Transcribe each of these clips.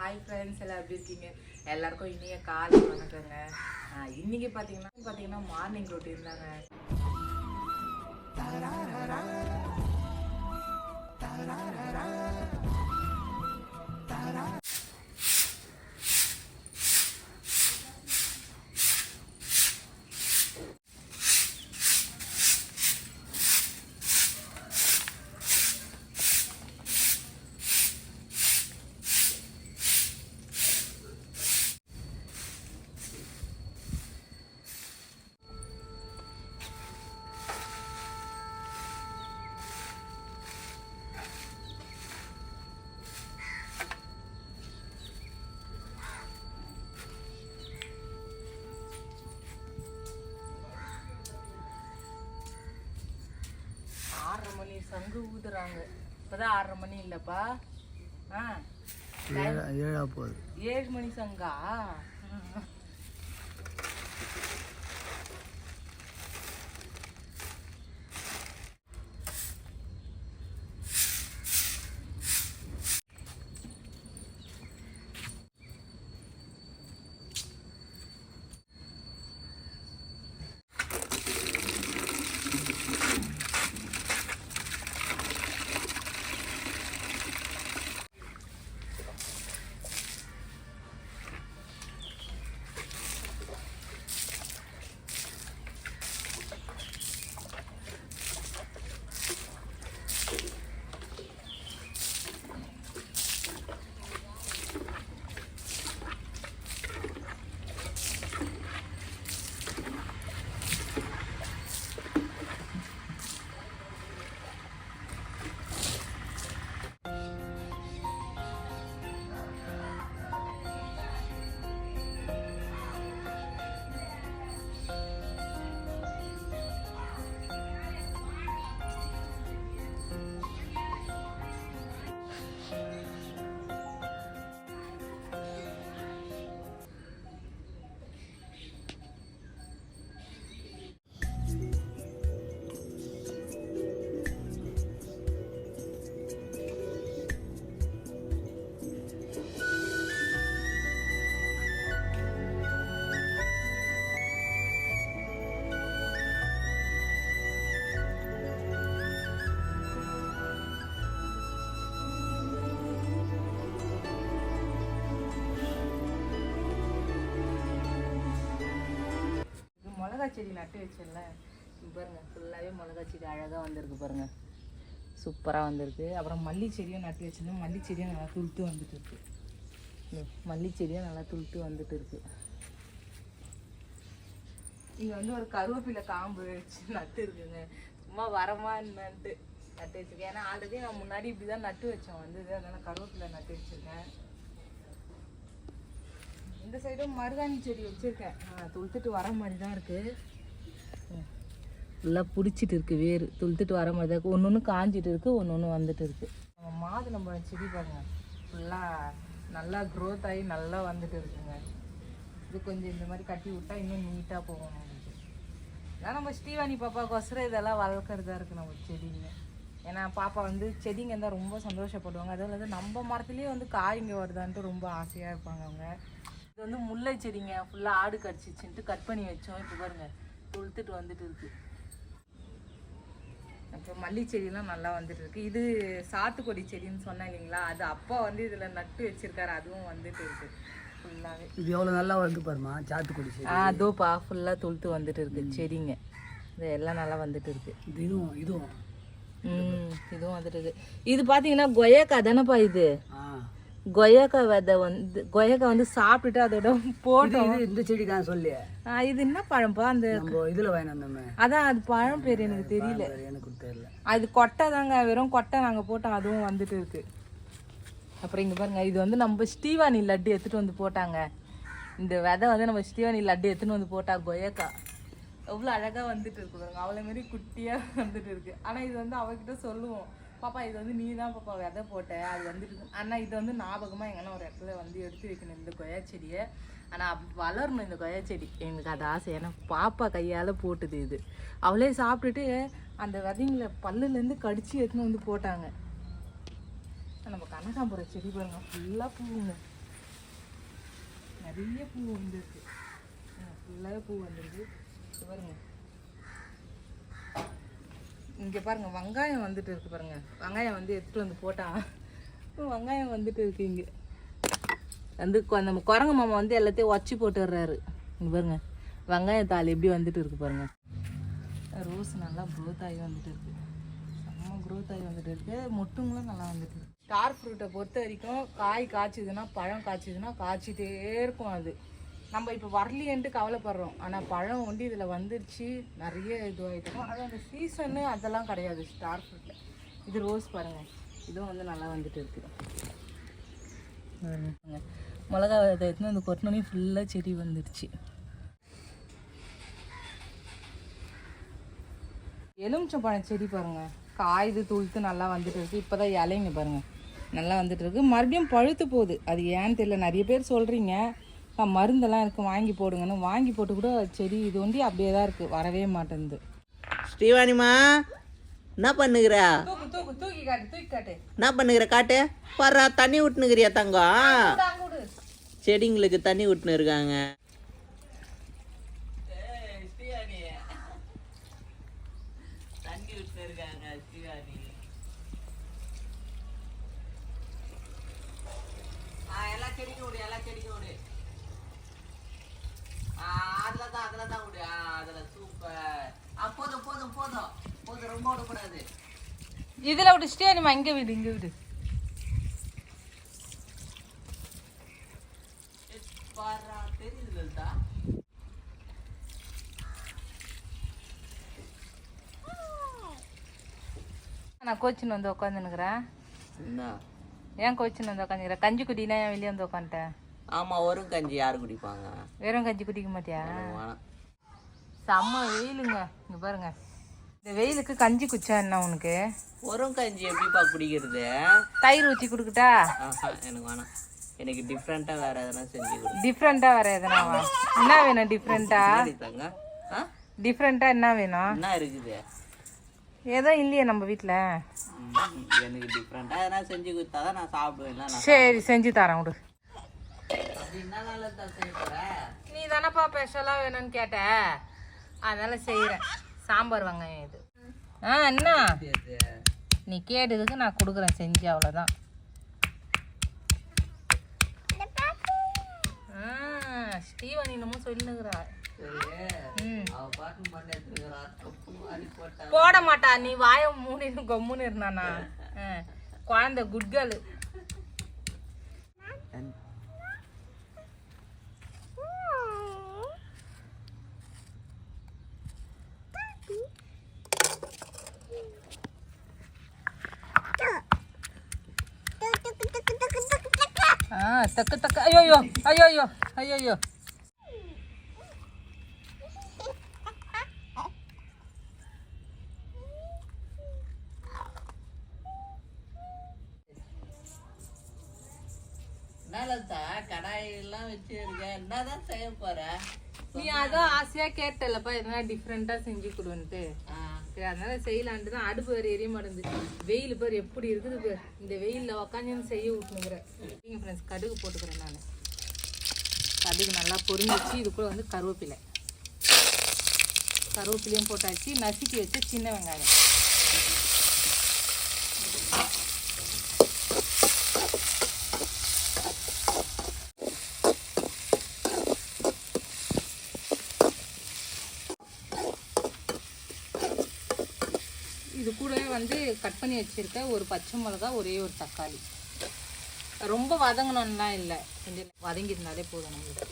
Hi friends எல்லாம் எப்படி இருக்கீங்க? எல்லாருக்கும் இனிய காலை வணக்கங்க. இன்றைக்கி இன்னைக்கு பார்த்தீங்கன்னா பார்த்தீங்கன்னா மார்னிங் ரொட்டீன் தாங்க. சங்கு ஊதுறாங்க. இப்போதான் ஆறரை மணி இல்லைப்பா. ஆ. ஏழா போகுது. ஏழு மணி சங்கா? மிளகா செடி நட்டு வச்சேன்ல. பாருங்கள் பாருங்க ஃபுல்லாகவே மிளகா செடி அழகாக வந்திருக்கு பாருங்க. சூப்பராக வந்திருக்கு. அப்புறம் மல்லி செடியும் நட்டு வச்சுருந்தோம். மல்லி செடியும் நல்லா துளுத்து வந்துட்டு இருக்கு. மல்லி செடியும் நல்லா துளுத்து வந்துட்டு இருக்கு. இங்கே வந்து ஒரு கருவேப்பிலை காம்பு வச்சு நட்டு இருக்குங்க. சும்மா வரமா என்னன்ட்டு நட்டு வச்சிருக்கேன். ஏன்னா ஆல்ரெடி நான் முன்னாடி இப்படி தான் நட்டு வச்சோம் வந்து அதனால கருவேப்பிலை நட்டு வச்சிருக்கேன். இந்த சைடும் மருதாணி செடி வச்சுருக்கேன். துளுத்துட்டு வர மாதிரி தான் இருக்குது ஃபுல்லாக பிடிச்சிட்டு இருக்குது வேர். துளுத்துட்டு வர மாதிரி தான் இருக்கு. ஒன்று ஒன்று காஞ்சிட்டு இருக்குது ஒன்று ஒன்று வந்துட்டு இருக்குது நம்ம மாதுளம்பழம் செடி பாருங்கள் ஃபுல்லாக நல்லா க்ரோத் ஆகி நல்லா வந்துட்டு இருக்குங்க. இது கொஞ்சம் இந்த மாதிரி கட்டி விட்டா இன்னும் நீட்டாக போகும் ஏன்னா நம்ம ஸ்ரீவாணி பாப்பாக்கோசரம் இதெல்லாம் வளர்க்குறதா இருக்குது நம்ம செடிங்க. ஏன்னா பாப்பா வந்து செடிங்க இருந்தால் ரொம்ப சந்தோஷப்படுவாங்க. அதுவும் இல்லாத நம்ம மரத்துலேயே வந்து காய்ங்க வருதான்ட்டு ரொம்ப ஆசையாக இருப்பாங்க அவங்க இது வந்து முல்லை செடிங்க. ஃபுல்லாக ஆடு கடிச்சிச்சுன்ட்டு கட் பண்ணி வச்சோம். இப்போ பாருங்க துளுத்துட்டு வந்துட்டு இருக்கு. அப்புறம் மல்லி செடியெல்லாம் நல்லா வந்துட்டு இருக்கு. இது சாத்துக்கொடி செடின்னு சொன்னேன் இல்லைங்களா? அது அப்பா வந்து இதில் நட்டு வச்சிருக்காரு. அதுவும் வந்துட்டு இருக்கு. ஃபுல்லாகவே இது எவ்வளோ நல்லா வந்து பாருமா சாத்துக்குடி செடி. ஆ ஃபுல்லாக துளுத்து வந்துட்டு இருக்கு. செடிங்க. இது எல்லாம் நல்லா வந்துட்டு இருக்கு. இது இதுவும் இதுவும். ம் இதுவும் வந்துட்டு இருக்கு. இது பார்த்தீங்கன்னா கொய்யாக்கா தானேப்பா இது? ஆ. கொய்யாக்கா விதை வந்து கொய்யாக்கா வந்து சாப்பிட்டுட்டு அதோட போட்டோம். இந்த செடி தான் சொல்லி இது என்ன பழம்ப்பா அந்த இதில் வாங்கி வந்தோமே. அதான் அது பழம் பேர் எனக்கு தெரியல. எனக்கு தெரியல. அது கொட்டை தாங்க வெறும் கொட்டை நாங்கள் போட்டோம் அதுவும் வந்துட்டு இருக்கு. அப்புறம் இங்கே பாருங்க இது வந்து நம்ம ஸ்ரீவாணி லட்டு எடுத்துட்டு வந்து போட்டாங்க. இந்த விதை வந்து நம்ம ஸ்ரீவாணி லட்டு எடுத்துன்னு வந்து போட்டா கொய்யாக்கா. எவ்வளோ அழகாக வந்துட்டு இருக்கு பாருங்க. அவளை மாரி குட்டியாக வந்துட்டு இருக்கு. ஆனால் இது வந்து அவகிட்ட சொல்லுவோம். பாப்பா இது வந்து நீ தான் பாப்பா விதை போட்ட. அது வந்துட்டு ஆனால் இது வந்து ஞாபகமாக எங்கன்னா ஒரு இடத்துல வந்து எடுத்து வைக்கணும் இந்த கொய்யா செடியை. ஆனால் வளரணும் இந்த கொய்யா செடி. எனக்கு அது ஆசை. ஏன்னா பாப்பா கையால் போட்டுது இது. அவளே சாப்பிட்டுட்டு அந்த விதைங்களை பல்லுலேருந்து கடிச்சு எடுத்துன்னு வந்து போட்டாங்க. நம்ம கனகாம்பரம் செடி பாருங்க ஃபுல்லாக பூவுங்க. நிறைய பூ வந்துருக்கு. ஃபுல்லாக பூ வந்துருக்கு. பாருங்க. இங்கே பாருங்க வெங்காயம் வந்துட்டு இருக்கு பாருங்க. வெங்காயம் வந்து எடுத்துட்டு வந்து போட்டால் வெங்காயம் வந்துட்டு இருக்கு இங்கே. வந்து நம்ம குரங்கு மாமா வந்து எல்லாத்தையும் ஒச்சி போட்டுடுறாரு. இங்கே பாருங்க வெங்காயம் தாள் எப்படி வந்துட்டு இருக்கு பாருங்க. ரோஸ் நல்லா க்ரோத் ஆகி வந்துட்டு இருக்கு. செம்ம க்ரோத் ஆகி வந்துட்டு இருக்கு. மொட்டுங்களும் நல்லா வந்துட்டு இருக்கு. ஸ்டார் ஃப்ரூட்டை பொறுத்த வரைக்கும் காய் காய்ச்சிதுன்னா பழம் காய்ச்சிதுன்னா காய்ச்சிட்டே இருக்கும் அது. நம்ம இப்போ வரலையேன்ட்டு கவலைப்படுறோம். ஆனால் பழம் வந்து இதில் வந்துருச்சு. நிறைய இதுவாகிட்டோம் அது அந்த சீசனு அதெல்லாம் கிடையாது. ஸ்டார் ஃப்ரூட்டில் இது ரோஸ் பாருங்கள் இதுவும் வந்து நல்லா வந்துட்டு இருக்குது மிளகா விதை எடுத்துன்னு வந்து கொட்டினோடனே ஃபுல்லாக செடி வந்துடுச்சு எலுமிச்சம்பழம் செடி பாருங்க. காய்து துளுத்து நல்லா வந்துட்டு இருக்குது இப்போ தான் இலைங்க பாருங்கள் நல்லா வந்துட்டு இருக்கு. மறுபடியும் பழுத்து போகுது. அது ஏன்னு தெரியல. நிறைய பேர் சொல்கிறீங்க மருந்தெல்லாம் இருக்கு வாங்கி போடுங்கன்னு. வாங்கி போட்டு கூட செடி இது ஒண்டி அப்படியே தான் இருக்கு. வரவே மாட்டேங்குது ஸ்ரீவாணிமா என்ன பண்ணுகிற? தூக்கு தூக்கு தூக்கி காட்டு தூக்கி காட்டு. என்ன பண்ணுகிற காட்டு? பாரு தண்ணி விட்டுனுக்கிறியா தங்கம். செடிங்களுக்கு தண்ணி விட்டுன்னு இருக்காங்க தண்ணி விட்டுன்னு இருக்காங்க ஸ்ரீவாணி எல்லா செடிக்கும் விடு எல்லா செடிக்கும் விடு அதில் தான் அதில் தான் விடு அதில் சூப்பர் ஆ போதும் போதும் போதும் போதும் ரொம்ப விடக்கூடாது இதுல விட்டு ஸ்டேனிமா இங்க விடு இங்க விடு. நான் கோச்சின்னு வந்து உட்காந்துனுக்குறேன் ஏன் கோச்சின்னு வந்து உட்காந்துக்கிறேன் கஞ்சி குடினா ஏன் வெளியே வந்து உட்காந்துட்டேன் ஆமா வரும் கஞ்சி யாரு குடிப்பாங்க? வெறும் கஞ்சி குடிக்க மாட்டியா? செம்ம வெயிலுங்க. இங்க பாருங்க. இந்த வெயிலுக்கு கஞ்சி குச்சா என்ன உனக்கு? வரும் கஞ்சி எப்படிப்பா குடிக்கிறது? தயிர் ஊற்றி கொடுக்கட்டா? எனக்கு வேணாம். எனக்கு டிஃப்ரெண்டா வேற எதனா செஞ்சு கொடு. டிஃப்ரெண்ட்டாக வர எதனாவா என்ன வேணும் ஆ? டிஃப்ரெண்ட்டாக என்ன வேணும்? என்ன இருக்குது? ஏதோ இல்லையே நம்ம வீட்டில் எனக்கு டிஃப்ரெண்டா எதனா செஞ்சு கொடுத்தா தான் நான் சாப்பிடுவேன் சரி செஞ்சு தரேன் விடு. நீ தானப்பா ஸ்பெஷலாக வேணும்னு கேட்ட. அதனால செய்கிறேன் சாம்பார் வெங்காயம் இது. ஆ என்ன நீ கேட்டதுக்கு நான் கொடுக்குறேன் செஞ்சு அவ்வளோதான் ஸ்டீவன் இன்னமும் சொல்லுங்கிறா போட மாட்டா நீ வாய மூடின்னு கொம்முன்னு இருந்தானா? குழந்தை குட் தக்கு தக்கு. ஐயோ ஐயோ ஐயோ ஐயோ என்னலத்தா கடாயெல்லாம் வச்சு இருக்க என்னதான் செய்ய போற? நீ அதான் ஆசையா கேட்டலப்பா எதனா டிஃப்ரெண்டா செஞ்சு கொடுன்ட்டு. சரி அதனால செய்யலான்ட்டு தான் அடுப்பு வேறு எரிய மாட்டேங்குது. வெயில் பேர் எப்படி இருக்குது பேர். இந்த வெயிலில் உக்காந்து செய்ய விட்டுனுக்குறேன் நீங்கள் ஃப்ரெண்ட்ஸ் கடுகு போட்டுக்கிறேன் நான். கடுகு நல்லா பொரிஞ்சிச்சு இது கூட வந்து கருவேப்பிலை. கருவேப்பிலையும் போட்டாச்சு. நசுக்கி வச்ச சின்ன வெங்காயம் இது கூட வந்து கட் பண்ணி வச்சிருக்க ஒரு பச்சை மிளகா ஒரே ஒரு தக்காளி. ரொம்ப வதங்கணும்லாம் இல்லை. கொஞ்சம் வதங்கியிருந்தாலே போதும் நம்மளுக்கு.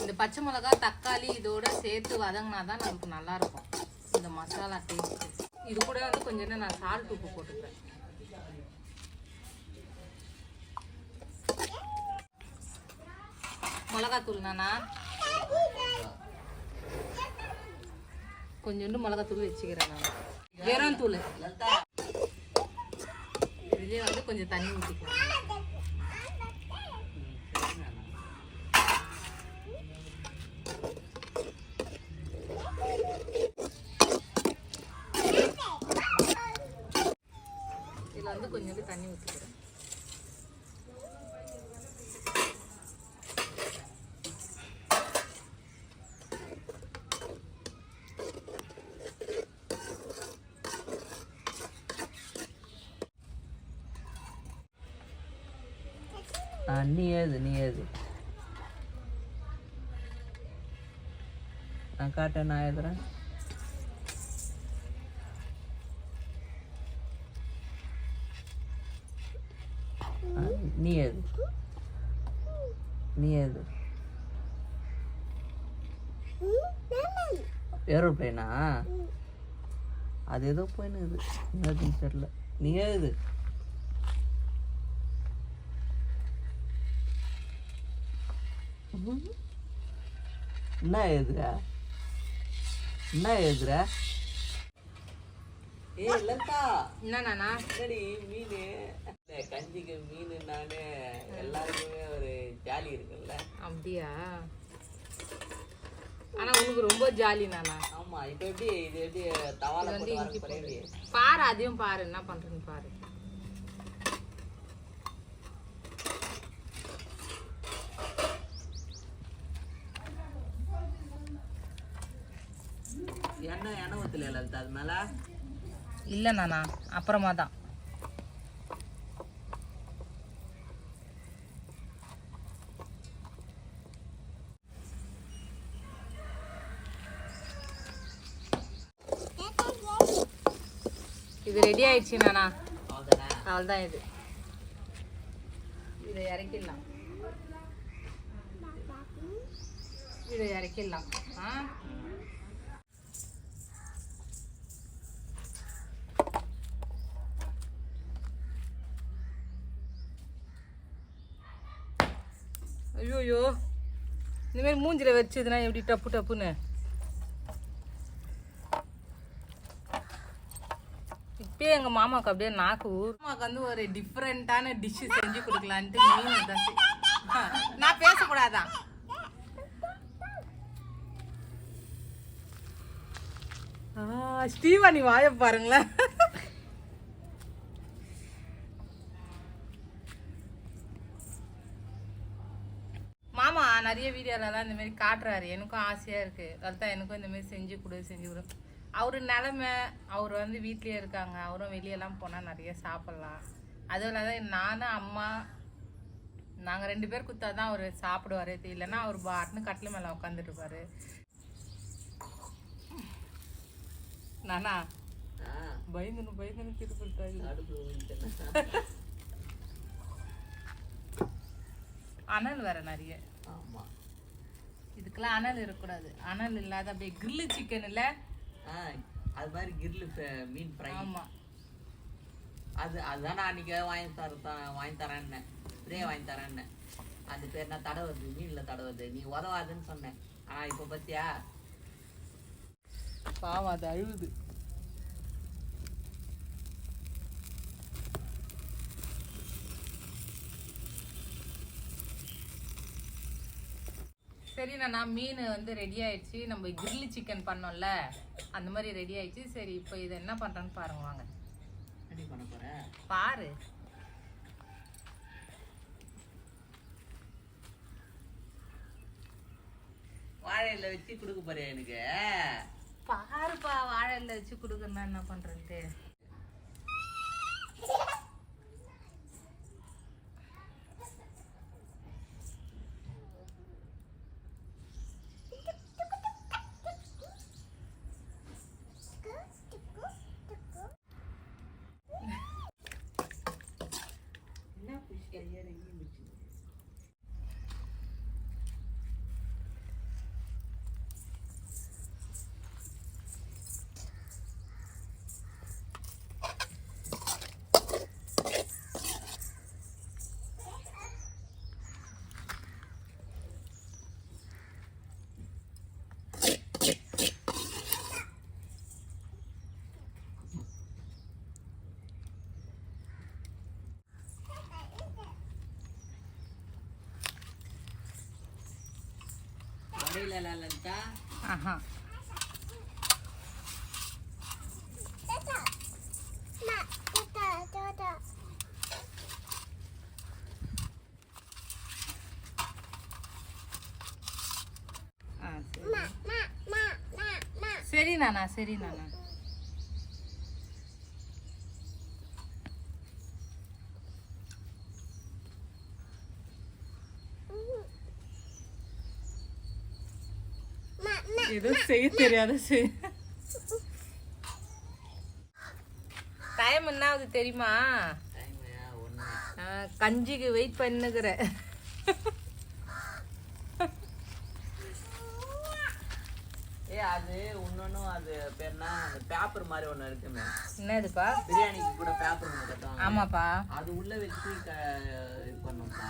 இந்த பச்சை மிளகா தக்காளி இதோட சேர்த்து வதங்கினா தான் நமக்கு நல்லாயிருக்கும். இந்த மசாலா டேஸ்ட்டு இது கூட வந்து கொஞ்சம் நேரம் நான் சால்ட் உப்பு போட்டுக்கிறேன். மிளகாத்தூள் நானா கொஞ்சோண்டு மிளகாத்தூள் வச்சுக்கிறேன் நான். வெறும் தூள் லலிதா இதுலேயே வந்து கொஞ்சம் தண்ணி ஊற்றிக்கலாம் இதில் வந்து கொஞ்சோண்டு தண்ணி ஊற்றிக்கிறேன் நீ ஏது நீ ஏது நான் காட்டேன் நான் எழுதுறேன். நீ எது நீ எது ஏரோப்ளைனா? அது ஏதோ போயினுது. என்னதுன்னு தெரியல. நீ எழுது என்ன எழுதுற என்ன எழுதுற ஏ லதா. என்னண்ணா என்னடி மீன்? கஞ்சிக்கு மீன் நானு எல்லாருக்குமே ஒரு ஜாலி இருக்குல்ல? அப்படியா? ஆனா உனக்கு ரொம்ப ஜாலி நானா? ஆமா இப்ப எப்படி இது எப்படி தவால போட்டு பாரு அதையும் பாரு என்ன பண்றேன்னு பாரு. ஊத்துல லலிதா அது மேல? இல்ல நானா அப்புறமா தான் இது ரெடி ஆயிடுச்சு நானா? அவ்வளோதான் இது. இதை இறக்கிடலாம். இதை இறக்கிடலாம். ஆ? ஐயோயோ இந்தமாரி மூஞ்சில வச்சதுன்னா எப்படி டப்பு டப்புன்னு? இப்பயே எங்கள் மாமாவுக்கு அப்படியே நாக்கு ஊர். மாமாவுக்கு வந்து ஒரு டிஃப்ரெண்ட்டான டிஷ்ஷு செஞ்சு கொடுக்கலான்ட்டு மீன் தான் நான் பேசக்கூடாதான் ஆ, ஸ்ரீவாணி வாய பாருங்களேன். மாமா நிறைய வீடியோலலாம் இந்த மாதிரி காட்டுறாரு. எனக்கும் ஆசையாக இருக்குது அதுதான் எனக்கும் இந்த மாதிரி செஞ்சு கொடு செஞ்சு கொடு. அவர் நிலமை அவர் வந்து வீட்லயே இருக்காங்க. அவரும் வெளியெல்லாம் போனால் நிறைய சாப்பிட்லாம். அதுவும் இல்லாத நானும் அம்மா நாங்கள் ரெண்டு பேர் குத்தா தான் அவர் சாப்பிடுவாரு. இல்லைன்னா அவர் பாட்டுன்னு கட்டில் மேலே உட்காந்துட்டு இருப்பாரு. நானா? பயந்துன்னு பயந்துன்னு ஊத்திட்டேன்னா. அனல் வேற நிறைய. ஆமா. இதுக்கெல்லாம் அனல் இருக்கக்கூடாது. அனல் இல்லாத அப்படியே கிரில்லு சிக்கன் இல்ல? அது மாதிரி கிரில் மீன் ஃப்ரை ஆமா. அது அதுதான் நான் அன்னைக்கு வாங்கி தர வாங்கி தரேன்னு ஸ்ப்ரே வாங்கி தரேன்னு அது பேர் நான் தடவுது மீன்ல தடவுது. நீ உதவாதுன்னு சொன்னேன். ஆனா இப்போ பத்தியா? பாவம் அது அழுகுது சரி நான் மீன் வந்து ரெடி ஆயிடுச்சு. நம்ம கிரில்லி சிக்கன் பண்ணோம்ல அந்த மாதிரி ரெடி ஆயிடுச்சு. சரி இப்போ இதை என்ன பண்றேன்னு பாருங்க வாங்க. போறேன் பாரு. வாழையில வச்சு கொடுக்க போறியா எனக்கு? பாருப்பா வாழைல வச்சு கொடுக்கணும்னா என்ன பண்றேன்ட்டு ஆஹா. ஆ, சரி. சரி நானா சரி நானா ஏதோ செய்ய தெரியாத செய் டைம் என்ன ஆகுது தெரியுமா கஞ்சிக்கு வெயிட் பண்ணுகிற. அது இன்னொன்னும் அது பேர் என்ன அந்த பேப்பர் மாதிரி ஒன்று இருக்குமே. என்னதுப்பா? பிரியாணிக்கு கூட பேப்பர் ஒன்று கட்டுவாங்க. ஆமாப்பா. அது உள்ள வச்சு இது பண்ணும்ப்பா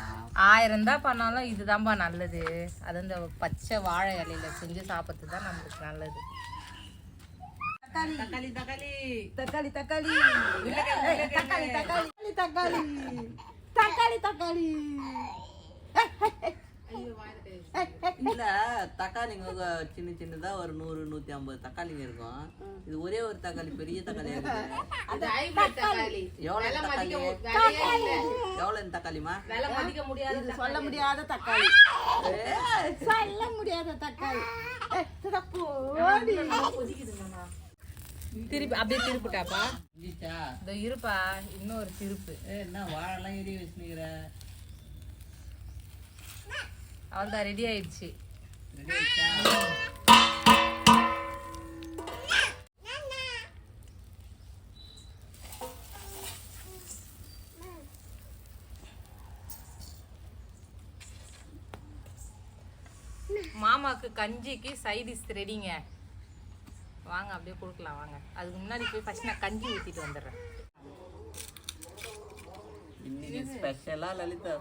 ஆயிரம் தான் பண்ணாலும் இதுதான்ப்பா நல்லது. அது இந்த பச்சை வாழை இலையில செஞ்சு சாப்பிட்றது தான் நம்மளுக்கு நல்லது. தக்காளி. தக்காளி தக்காளி. தக்காளி ஏய், தக்காளி தக்காளி. தக்காளி தக்காளி. தக்காளி இல்ல தக்காளிங்க சின்ன சின்னதா ஒரு நூறு நூத்தி ஐம்பது தக்காளிங்க இருக்கும். இது ஒரே ஒரு தக்காளி பெரிய தக்காளியா இருக்கு எவ்வளவு தக்காளி? எவ்வளவு தக்காளிமா சொல்ல முடியாத தக்காளி. சொல்ல முடியாத தக்காளி. திருப்பி அப்படியே திருப்பிட்டாப்பா? இருப்பா இன்னொரு திருப்பு. ஏ என்ன வாழைலாம் எரிய வச்சுனுக்கிற அவள்தான் ரெடி ஆயிடுச்சு. மாமாவுக்கு மாமாக்கு கஞ்சிக்கு சைடிஸ் ரெடிங்க வாங்க அப்படியே கொடுக்கலாம் வாங்க. அதுக்கு முன்னாடி போய் ஃபர்ஸ்ட் நான் கஞ்சி ஊற்றிட்டு வந்துடுறேன். இன்னைக்கு லலிதா?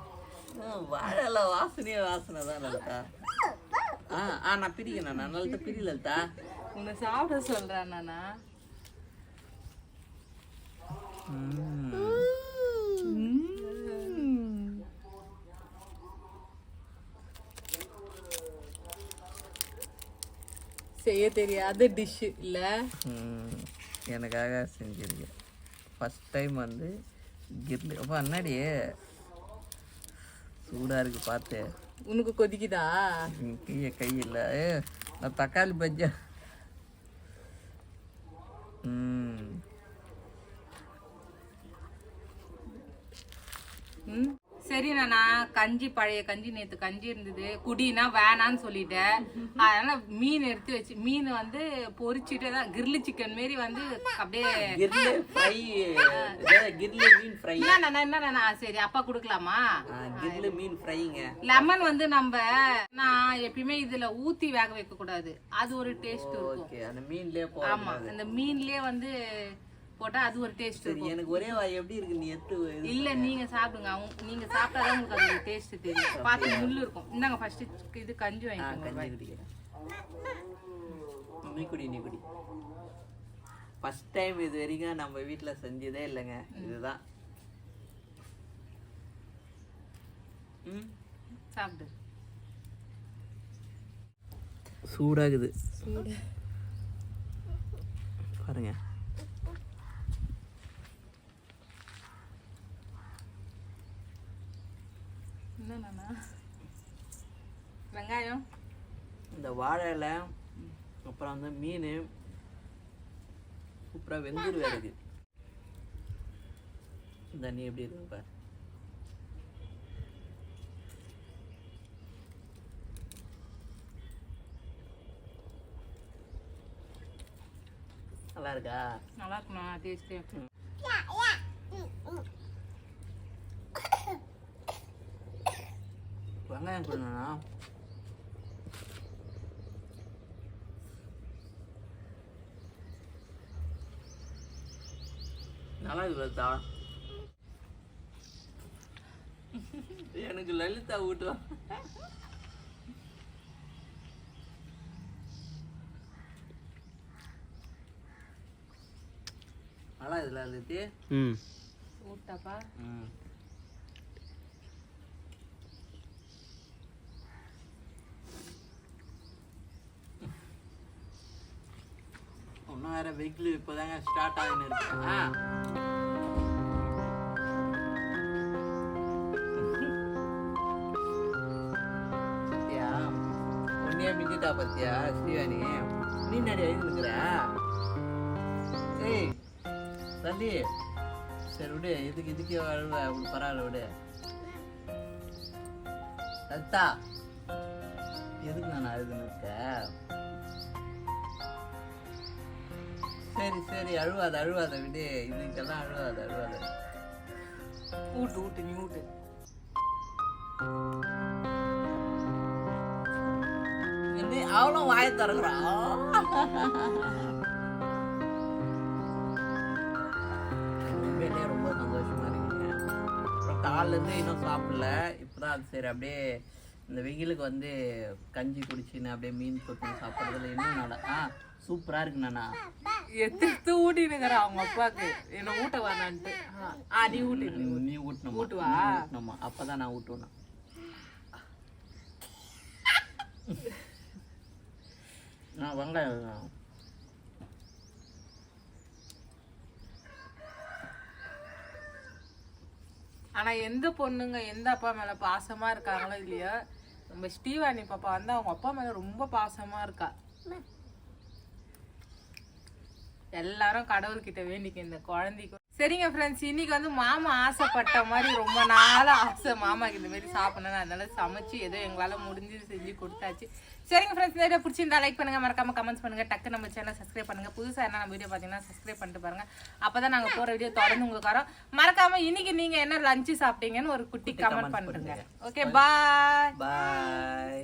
வாழைல வாசனையே வாசனை தான் லலிதா. ஆ ஆ நான் பிரிக்கிறேன் நான்? லலிதா பிரி லலிதா. உன்னை சாப்பிட சொல்கிறேன் நானா? செய்ய தெரியாத டிஷ்ஷு இல்லை? எனக்காக செஞ்சிருக்கேன் ஃபஸ்ட் டைம் வந்து கிர்லி அப்போ அண்ணாடியே சூடாக இருக்கு பார்த்து உனக்கு கொதிக்குதா? கைய கையில் நான் தக்காளி பஜ்ஜா ம் ம் சரி நானா கஞ்சி பழைய கஞ்சி நேத்து கஞ்சி இருந்தது. குடினா வேணான்னு சொல்லிட்டேன் அதனால மீன் எடுத்து வச்சு மீன் வந்து பொரிச்சிட்டு தான் கிரில்லி சிக்கன் மாரி வந்து அப்படியே கிர்லி ஃப்ரை கிர்லி மீன் ஃப்ரை என்ன சரி அப்பா கொடுக்கலாமா? கிர்லி மீன் ஃப்ரைங்க லெமன் வந்து நம்ம நான் எப்பயுமே இதுல ஊத்தி வேக வைக்க கூடாது அது ஒரு டேஸ்ட் இருக்கும். அந்த மீன்லேயே ஆமா அந்த மீன்லயே வந்து போட்டா அது ஒரு டேஸ்ட் சரி இருக்கும். எனக்கு ஒரே வாய் எப்படி இருக்கு? நீ எடுத்து இது இல்ல நீங்க சாப்பிடுங்க. அவங்க நீங்க சாப்பிட்டாதான் உங்களுக்கு அதோட டேஸ்ட் தெரியும். பார்த்து முள்ளு இருக்கும். இந்தாங்க ஃபர்ஸ்ட் இது கஞ்சி வாங்கிக்கோங்க நீ குடி நீ குடி. ஃபர்ஸ்ட் டைம் இது வரைக்கும் நம்ம வீட்ல செஞ்சதே இல்லைங்க. இதுதான். ம்? சாப்பிடு. சூடாகுது. பாருங்க. என்னண்ணா வெங்காயம். இந்த வாழை இலை அப்புறம் வந்து மீன் சூப்பராக வெந்தூர் இருக்கு இந்த நீ எப்படி இருக்கு பாரு. நல்லா இருக்கா? நல்லா இருக்கணும் டேஸ்ட்டு வெங்காயம் கொடுங்கண்ணா நல்லா இருக்கு லலிதா எனக்கு லலிதா ஊட்டுவா நல்லா இருக்குல்ல லலிதி? ம். ஊட்டாப்பா. ம். இன்னும் வேற வெயில் இப்போதாங்க ஸ்டார்ட் ஆகின்னு இருக்கு. உன்னையே மிஞ்சிட்டா பத்தியா ஸ்ரீவாணி? நீ நடி எழுந்துக்கிற ஏய் தள்ளி சரி விடு இதுக்கு இதுக்கே அழுவ? அப்படி பரவாயில்ல விடு. லலிதா எதுக்கு நான் அழுதுன்னு இருக்கேன் சரி சரி. அழுவாத அழுவாத விடு. இதுக்கெல்லாம் அழுவாத அழுவாத. ஊட்டு ஊட்டு நீ ஊட்டு. அவளும் வாய திறக்குறான் ரொம்ப சந்தோஷமா இருக்குங்க. அப்புறம் இன்னும் சாப்பிடல. இப்போதான் அது சரி அப்படியே இந்த வெயிலுக்கு வந்து கஞ்சி குடிச்சின்னு அப்படியே மீன் தொட்டு சாப்பிட்றதுல இன்னும் நல்லா ஆ சூப்பராக இருக்குண்ணா நானா எத்து எத்து ஊட்டினுங்கிற அவங்க அப்பாக்கு. என்ன ஊட்ட வேணான்ட்டு ஆ, ஆ நீ ஊட்டு. நீ ஊட்டு. நீ ஊட்டணுமா ஊட்டுவா? நீ ஊட்டணுமா அப்பதான் நான் ஊட்டுவேன். நான் வெங்காயம் ஆனா எந்த பொண்ணுங்க எந்த அப்பா மேல பாசமா இருக்காங்களோ இல்லையோ நம்ம ஸ்டீவானி பாப்பா வந்து அவங்க அப்பா மேல ரொம்ப பாசமா இருக்கா. எல்லாரும் கடவுள்கிட்ட வேண்டிக்க இந்த குழந்தைக்கு சரிங்க ஃப்ரெண்ட்ஸ் இன்னைக்கு வந்து மாமா ஆசைப்பட்ட மாதிரி ரொம்ப நாள் ஆசை. மாமாக்கு இந்த மாதிரி சாப்பிடணும் அதனால சமைச்சு ஏதோ எங்களால முடிஞ்சு செஞ்சு கொடுத்தாச்சு. சரிங்க ஃப்ரெண்ட்ஸ் இந்த வீடியோ பிடிச்சிருந்தா லைக் பண்ணுங்க. மறக்காம கமெண்ட்ஸ் பண்ணுங்க. டக்கு நம்ம சேனல் சப்ஸ்கிரைப் பண்ணுங்க. புதுசா என்ன நம்ம வீடியோ பார்த்தீங்கன்னா சப்ஸ்கிரைப் பண்ணிட்டு பாருங்க. அப்பதான் நாங்க போற வீடியோ தொடர்ந்து உங்களுக்கு வரோம். மறக்காம இன்னைக்கு நீங்க என்ன லஞ்சு சாப்பிட்டீங்கன்னு ஒரு குட்டி கமெண்ட் பண்ணுங்க. ஓகே பாய் பாய்